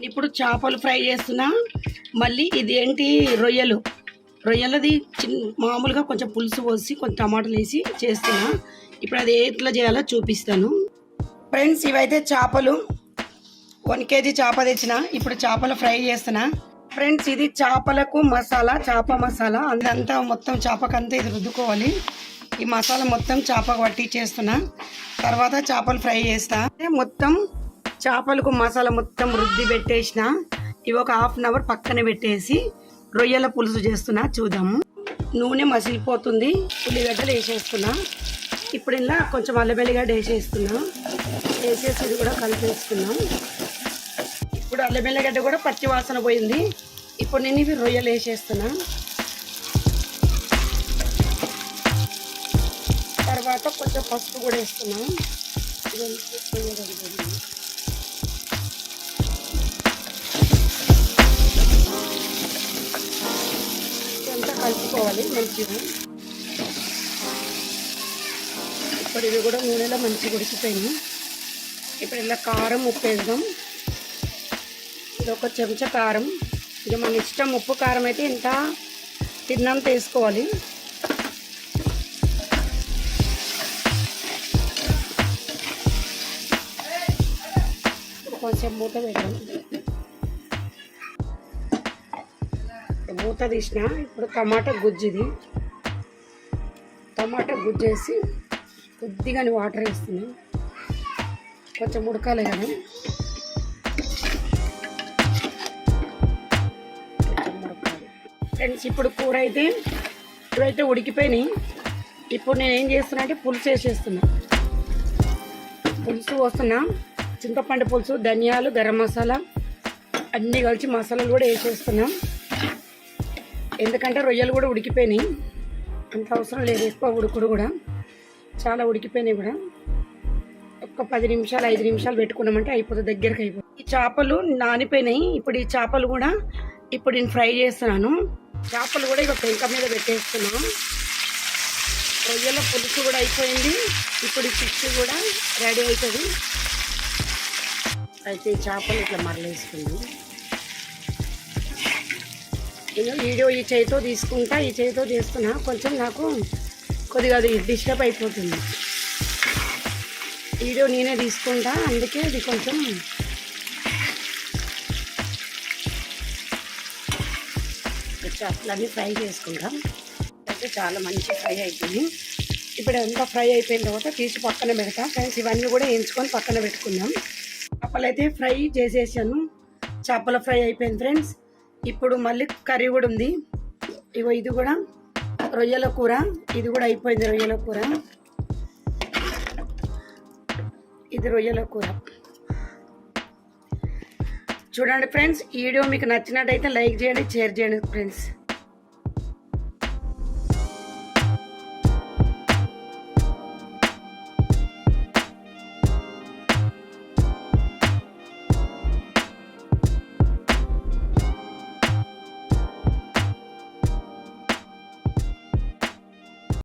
ఇప్పుడు చేపలు ఫ్రై చేస్తున్నా. మళ్ళీ ఇది ఏంటి? రొయ్యలు. రొయ్యలది చిన్న మామూలుగా కొంచెం పులుసు పోసి కొంచెం టమాటాలు వేసి చేస్తున్నా. ఇప్పుడు అది ఎట్లా చేయాలో చూపిస్తాను. ఫ్రెండ్స్ ఇవైతే చేపలు. వన్ కేజీ చేప తెచ్చిన. ఇప్పుడు చేపలు ఫ్రై చేస్తున్నా. ఫ్రెండ్స్ ఇది చేపలకు మసాలా చేప మసాలా. అదంతా మొత్తం చేపకంతా ఇది రుద్దుకోవాలి. ఈ మసాలా మొత్తం చేపకు పట్టి చేస్తున్నా. తర్వాత చేపలు ఫ్రై చేస్తా. మొత్తం చేపలకు మసాలా మొత్తం రుద్ది పెట్టేసిన. ఇవి ఒక హాఫ్ అన్ అవర్ పక్కన పెట్టేసి రొయ్యల పులుసు చేస్తున్నా చూద్దాము. నూనె మసిలిపోతుంది ఉల్లిగడ్డలు వేసేస్తున్నా. ఇప్పుడు ఇలా కొంచెం అల్లం వెల్లిగడ్డ వేసేస్తున్నా. వేసేసి ఇది కూడా కలిపేస్తున్నాం. ఇప్పుడు అల్లం వెల్లిగడ్డ కూడా పచ్చి వాసన పోయింది. ఇప్పుడు నేను ఇవి రొయ్యలు వేసేస్తున్నా. తర్వాత కొంచెం పసుపు కూడా వేస్తున్నా. ఇదంతా మంచిగా. ఇప్పుడు ఇవి కూడా నూనెలో మంచిగా ఉడికిపోయినాయి. ఇప్పుడు ఇలా కారం ఉప్పు వేద్దాం. ఇది ఒక చెంచా కారం. ఇది మన ఇష్టం ఉప్పు కారం అయితే ఇంత తిన్నంత వేసుకోవాలి. కొంచెం మూత పెట్టాం మూత తీసిన ఇప్పుడు టమాటా గుజ్జుది. టమాటా గుజ్జేసి కొద్దిగా వాటర్ వేస్తున్నాం. కొంచెం ఉడకాలి కదా. ఫ్రెండ్స్ ఇప్పుడు కూర అయితే ఇప్పుడైతే ఉడికిపోయినాయి. ఇప్పుడు నేను ఏం చేస్తున్నా అంటే పులుసు వేసేస్తున్నా. పులుసు వస్తున్నా చింతపండు పులుసు ధనియాలు గరం మసాలా అన్నీ కలిసి మసాలాలు కూడా వేసేస్తున్నాం. ఎందుకంటే రొయ్యలు కూడా ఉడికిపోయినాయి. అంత అవసరం లేదు ఎక్కువ ఉడుకుడు కూడా. చాలా ఉడికిపోయినాయి కూడా. ఒక పది నిమిషాలు ఐదు నిమిషాలు పెట్టుకున్నామంటే అయిపోతుంది దగ్గరికి అయిపోతుంది ఈ చేపలు నానిపోయినాయి. ఇప్పుడు ఈ చేపలు కూడా ఇప్పుడు నేను ఫ్రై చేస్తున్నాను. చేపలు కూడా ఇక పెంక మీద పెట్టేస్తున్నాను రొయ్యల పులుసు కూడా అయిపోయింది. ఇప్పుడు ఈ ఫిష్ కూడా రెడీ అవుతుంది. అయితే ఈ చేపలు ఇట్లా మరలేసుకుంది. వీడియో ఈ చేతితో తీసుకుంటా ఈ చేతితో చేస్తున్నా. కొంచెం నాకు కొద్దిగా అది డిస్టర్బ్ అయిపోతుంది. వీడియో నేనే తీసుకుంటా అందుకే అది కొంచెం చేపలన్నీ ఫ్రై చేసుకుంటాం. అయితే చాలా మంచి ఫ్రై అవుతుంది ఇప్పుడు అంతా ఫ్రై అయిపోయిన తర్వాత తీసి పక్కన పెడతా. ఫ్రెండ్స్ ఇవన్నీ కూడా వేయించుకొని పక్కన పెట్టుకుందాం. చేపలు అయితే ఫ్రై చేసేసాను. చేపల ఫ్రై అయిపోయింది ఫ్రెండ్స్. ఇప్పుడు మళ్ళీ కర్రీ కూడా ఉంది. ఇగో ఇది కూడా రొయ్యల కూర. ఇది కూడా అయిపోయింది రొయ్యల కూర. ఇది రొయ్యల కూర. చూడండి ఫ్రెండ్స్ ఈ వీడియో మీకు నచ్చినట్టయితే లైక్ చేయండి షేర్ చేయండి ఫ్రెండ్స్.